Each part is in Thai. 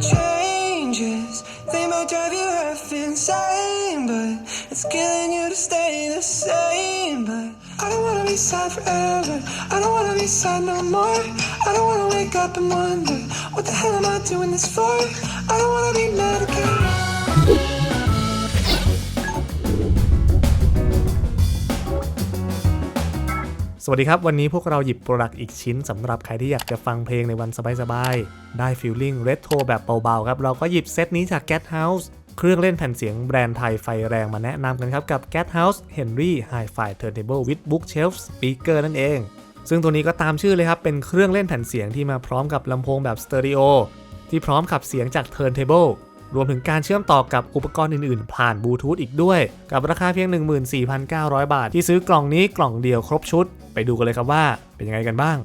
changes. They might drive you half insane, but it's killing you to stay the same. But I don't wanna be sad forever. I don't wanna be sad no more. I don't wanna wake up and wonder what the hell am I doing this for? I don't wanna be medicated. ส วัสดีครับ วันนี้พวกเราหยิบโปรดักต์อีกชิ้นสำหรับใครที่อยากจะฟังเพลงในวันสบายๆ ได้ฟิลลิ่งเรโทแบบเบาๆ ครับ เราก็หยิบเซตนี้จาก Get House เครื่องเล่นแผ่นเสียงแบรนด์ไทยไฟแรงมาแนะนำกันครับ กับ Get House Henry Hi-Fi Turntable with Bookshelf Speaker นั่นเอง ซึ่งตัวนี้ก็ตามชื่อเลยครับ เป็นเครื่องเล่นแผ่นเสียงที่มาพร้อมกับลำโพงแบบสเตอริโอที่พร้อมขับเสียงจาก Turntable รวมถึงการเชื่อมต่อกับอุปกรณ์อื่นๆ ผ่านบลูทูธอีกด้วย กับราคาเพียง 14,900 บาท ที่ซื้อกล่องนี้กล่องเดียวครบชุด ไปดูกันเลยครับว่าเป็นยังไงกันบ้าง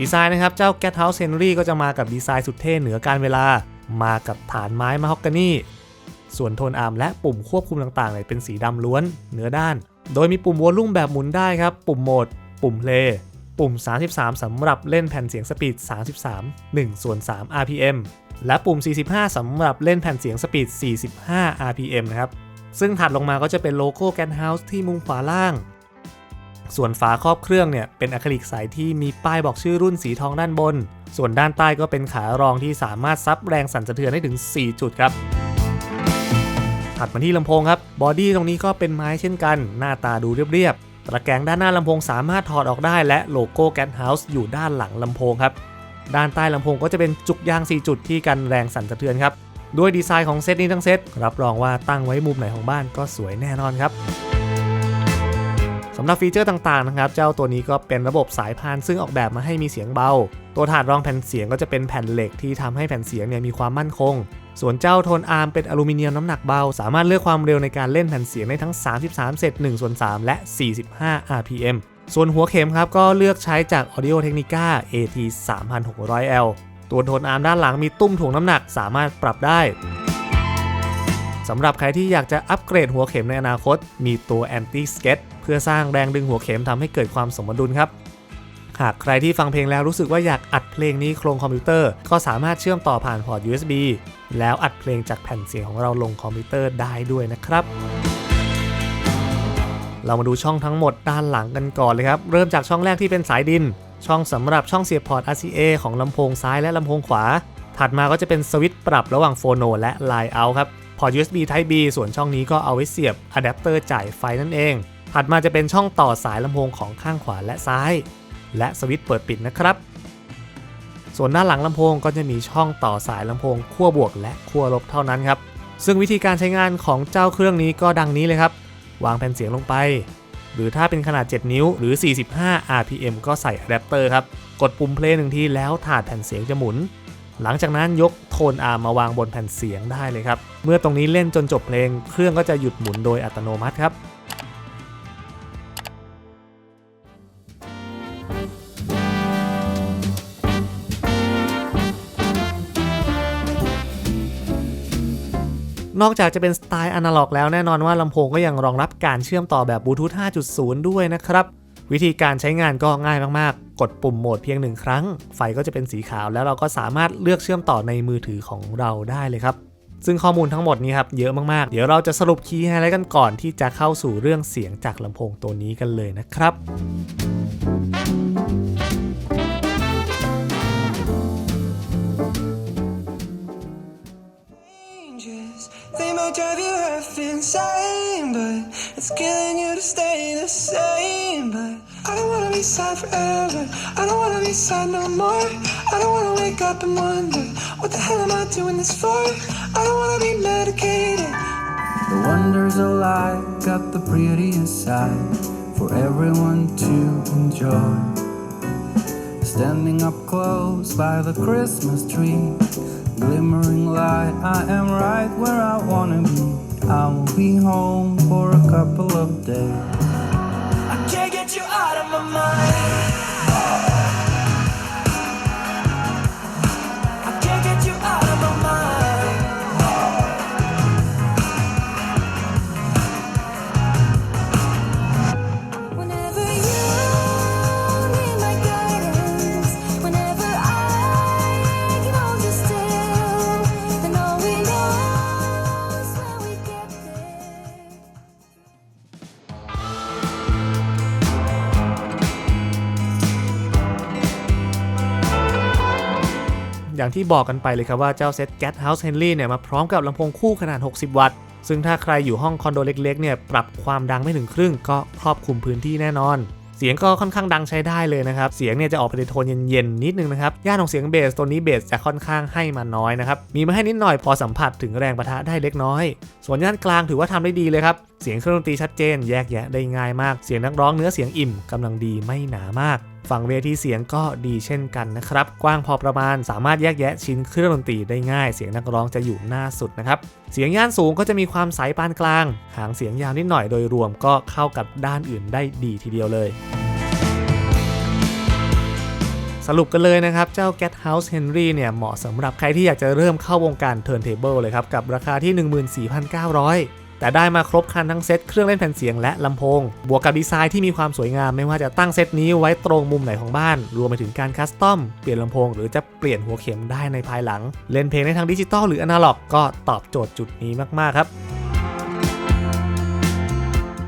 ดีไซน์นะครับ เจ้า Get House Henry ก็จะมากับดีไซน์สุดเท่เหนือการเวลา มากับฐานไม้มะฮอกกานี ส่วนโทนอาร์มและปุ่มควบคุมต่างๆเนี่ยเป็นสีดำล้วนเนื้อด้าน โดยมีปุ่มวอลลุ่มแบบหมุนได้ครับ ปุ่มโหมด ปุ่มเพลย์ปุ่ม 33สำหรับเล่นแผ่นเสียงสปีด 33 1ส่วน3 RPM และปุ่ม 45สำหรับเล่นแผ่นเสียงสปีด 45 RPM นะครับ ซึ่งถัดลงมาก็จะเป็นโลโก้ Get House ที่มุมขวาล่าง ส่วนฝาครอบเครื่องเนี่ยเป็นอะคริลิกใสที่มีป้ายบอกชื่อรุ่นสีทองด้านบน ส่วนด้านใต้ก็เป็นขารองที่สามารถซับแรงสั่นสะเทือนได้ถึง 4 จุดครับ ถัดมาที่ลำโพงครับบอดี้ตรงนี้ก็เป็นไม้เช่นกัน หน้าตาดูเรียบๆตะแกรงด้านหน้าลำโพงสามารถถอดออกได้และโลโก้แกนเฮาส์อยู่ด้านหลังลำโพงครับด้านใต้ลำโพงก็จะเป็นจุกยาง 4 จุดที่กันแรงสั่นสะเทือนครับด้วยดีไซน์ของเซตนี้ทั้งเซตรับรองว่าตั้งไว้มุมไหนของบ้านก็สวยแน่นอนครับ สำหรับฟีเจอร์ต่างๆนะครับ เจ้าตัวนี้ก็เป็นระบบสายพานซึ่งออกแบบมาให้มีเสียงเบา ตัวถาดรองแผ่นเสียงก็จะเป็นแผ่นเหล็กที่ทำให้แผ่นเสียงเนี่ยมีความมั่นคง ส่วนเจ้าโทนอาร์มเป็นอลูมิเนียมน้ำหนักเบา สามารถเลือกความเร็วในการเล่นแผ่นเสียงได้ทั้ง 33เซต1ส่วน3และ 45 RPM ส่วนหัวเข็มครับก็เลือกใช้จาก Audio Technica AT 3600L ตัวโทนอาร์มด้านหลังมีตุ้มถ่วงน้ำหนักสามารถปรับได้ สำหรับใครที่อยากจะอัปเกรดหัวเข็มในอนาคต มีตัว Anti Skate เพื่อสร้างแรงดึงหัวเข็มทำให้เกิดความสมดุลครับหากใครที่ฟังเพลงแล้วรู้สึกว่าอยากอัดเพลงนี้โครงคอมพิวเตอร์ ก็สามารถเชื่อมต่อผ่านพอร์ต USB แล้วอัดเพลงจากแผ่นเสียงของเราลงคอมพิวเตอร์ได้ด้วยนะครับ เรามาดูช่องทั้งหมดด้านหลังกันก่อนเลยครับ เริ่มจากช่องแรกที่เป็นสายดิน ช่องสำหรับช่องเสียบพอร์ต RCA ของลำโพงซ้ายและลำโพงขวา ถัดมาก็จะเป็นสวิตช์ปรับระหว่างโฟโนและ Line Out ครับ พอ USB Type B ส่วนช่องนี้ก็เอาไว้เสียบอะแดปเตอร์จ่ายไฟนั่นเอง ถัดมาจะเป็นช่องต่อสายลำโพงของข้างขวาและซ้าย และสวิตช์เปิดปิดนะครับ ส่วนด้านหลังลำโพงก็จะมีช่องต่อสายลำโพงขั้วบวกและขั้วลบเท่านั้นครับ ซึ่งวิธีการใช้งานของเจ้าเครื่องนี้ก็ดังนี้เลยครับ วางแผ่นเสียงลงไป หรือถ้าเป็นขนาด 7 นิ้วหรือ 45 RPM ก็ใส่อะแดปเตอร์ครับ กดปุ่มเพลงหนึ่งทีแล้วถาดแผ่นเสียงจะหมุน หลังจากนั้นยกโทนอาร์มมาวางบนแผ่นเสียงได้เลยครับ เมื่อตรงนี้เล่นจนจบเพลง เครื่องก็จะหยุดหมุนโดยอัตโนมัติครับนอกจากจะเป็นสไตล์อนาล็อกแล้วแน่นอนว่าลำโพงก็ยังรองรับการเชื่อมต่อแบบบลูทูธ 5.0 ด้วยนะครับ วิธีการใช้งานก็ง่ายมากๆ กดปุ่มโหมดเพียงหนึ่งครั้ง ไฟก็จะเป็นสีขาวแล้วเราก็สามารถเลือกเชื่อมต่อในมือถือของเราได้เลยครับซึ่งข้อมูลทั้งหมดนี้ครับเยอะมากๆ เดี๋ยวเราจะสรุปคีย์ไฮไลท์กันก่อนที่จะเข้าสู่เรื่องเสียงจากลำโพงตัวนี้กันเลยนะครับ might drive you half insane, but it's killing you to stay the same. But I don't wanna be sad forever. I don't wanna be sad no more. I don't wanna wake up and wonder what the hell am I doing this for? I don't wanna be medicated. The wonders of life got the prettiest side for everyone to enjoy. Standing up close by the Christmas tree, glimmering light, I am right where I wanna be. I will be home for a couple of days. อย่างที่บอกกันไปเลยครับว่าเจ้าเซต Gat House Henry เนี่ยมาพร้อมกับลำโพงคู่ขนาด 60 วัตต์ ซึ่งถ้าใครอยู่ห้องคอนโดเล็กๆเนี่ยปรับความดังไม่ถึงครึ่งก็ครอบคลุมพื้นที่แน่นอนเสียงก็ค่อนข้างดังใช้ได้เลยนะครับ เสียงเนี่ยจะออกไปในโทนเย็นๆนิดนึงนะครับ ย่านของเสียงเบสตัวนี้เบสจะค่อนข้างให้มาน้อยนะครับ มีมาให้นิดหน่อยพอสัมผัสถึงแรงประทะได้เล็กน้อย ส่วนย่านกลางถือว่าทำได้ดีเลยครับ เสียงเครื่องดนตรีชัดเจน แยกแยะได้ง่ายมาก เสียงนักร้องเนื้อเสียงอิ่มกำลังดีไม่หนามาก ฝั่งเวทีเสียงก็ดีเช่นกันนะครับ กว้างพอประมาณสามารถแยกแยะชิ้นเครื่องดนตรีได้ง่าย เสียงนักร้องจะอยู่หน้าสุดนะครับ เสียงย่านสูงก็จะมีความใสปานกลาง หางเสียงยาวนิดหน่อยโดยรวมก็เข้ากับด้านอื่นได้ดีทีเดียวเลยสรุปกันเลยนะครับ เจ้า Get House Henry เนี่ย เหมาะสำหรับใครที่อยากจะเริ่มเข้าวงการ Turntable เลยครับ กับราคาที่ 14,900 แต่ได้มาครบครันทั้งเซตเครื่องเล่นแผ่นเสียงและลำโพง บวกกับดีไซน์ที่มีความสวยงามไม่ว่าจะตั้งเซตนี้ไว้ตรงมุมไหนของบ้าน รวมไปถึงการคัสตอม เปลี่ยนลำโพงหรือจะเปลี่ยนหัวเข็มได้ในภายหลัง เล่นเพลงในทางดิจิตอลหรืออนาล็อก ก็ตอบโจทย์จุดนี้มาก ๆ ครับ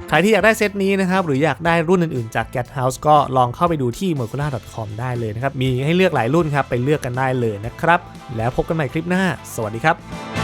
ใครที่อยากได้เซตนี้นะครับ หรืออยากได้รุ่นอื่นๆจาก Get House ก็ลองเข้าไปดูที่ m e r c u l a c o m ได้เลยนะครับ มีให้เลือกหลายรุ่นครับ ไปเลือกกันได้เลยนะครับ แล้วพบกันใหม่คลิปหน้า สวัสดีครับ